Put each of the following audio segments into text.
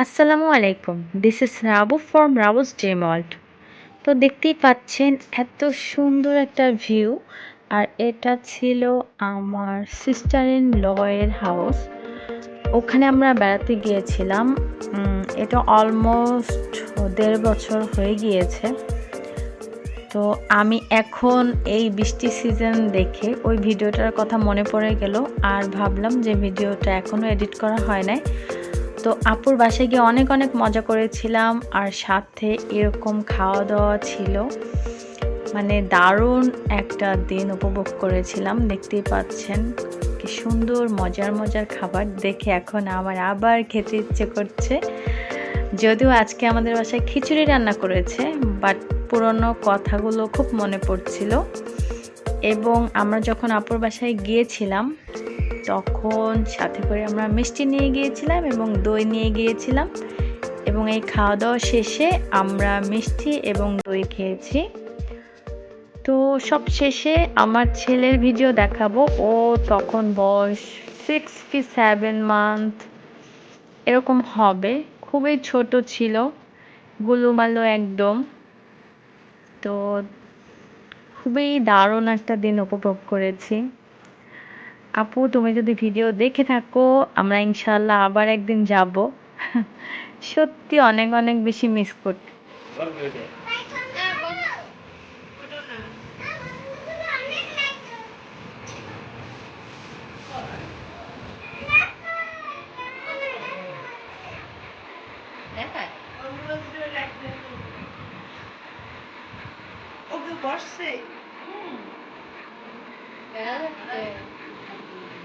আসসালামু আলাইকুম। This is Rabu from Rabu's world তো দেখতেই পাচ্ছেন, এত সুন্দর একটা ভিউ আর এটা ছিল আমার সিস্টার ইন লয়ের হাউস ওখানে আমরা বেড়াতে গিয়েছিলাম এটা অলমোস্ট দেড় বছর হয়ে গিয়েছে। তো আমি এখন এই বৃষ্টি সিজন দেখে ওই ভিডিওটার কথা মনে পড়ে গেল, আর ভাবলাম যে ভিডিওটা এখনও এডিট করা হয় নাই। তো আপুর বাসায় গিয়ে অনেক অনেক মজা করেছিলাম আর সাথে এরকম খাওয়া দাওয়া ছিল। মানে দারুণ একটা দিন উপভোগ করেছিলাম, দেখতেই পাচ্ছেন। কি সুন্দর, মজার মজার খাবার। দেখে এখন আমার আবার খেতে ইচ্ছে করছে। যদিও আজকে আমাদের বাসায় খিচুড়ি রান্না করেছে, বাট পুরনো কথাগুলো খুব মনে পড়ছিল। এবং আমরা যখন আপুর বাসায় গিয়েছিলাম তখন সাথে করে আমরা মিষ্টি নিয়ে গিয়েছিলাম এবং দই নিয়ে গিয়েছিলাম এবং এই খাওয়া দাওয়া শেষে আমরা মিষ্টি এবং দই খেয়েছি। তো সব শেষে আমার ছেলের ভিডিও দেখাবো। ও তখন বয়স সিক্স কি সেভেন মান্থ এরকম হবে। খুবই ছোট ছিল, গুলুমালো একদম। তো খুবই দারুণ একটা দিন উপভোগ করেছি। আপু তুমি যদি ভিডিও দেখে থাকো আমরা ইনশাল্লাহ আবার একদিন যাব। সত্যি অনেক অনেক বেশি মিস করতে ওকে বসছে রাখছে রেখে এই যে বাবা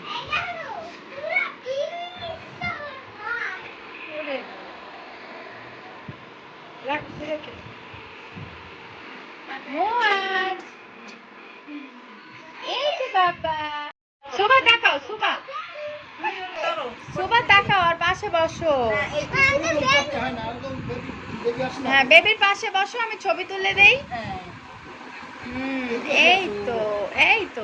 শোভা তাকাও শোভা শোভা তাকাও আর পাশে বসো হ্যাঁ বেবির পাশে বসো আমি ছবি তুলে দেই। হুম এই তো এই তো।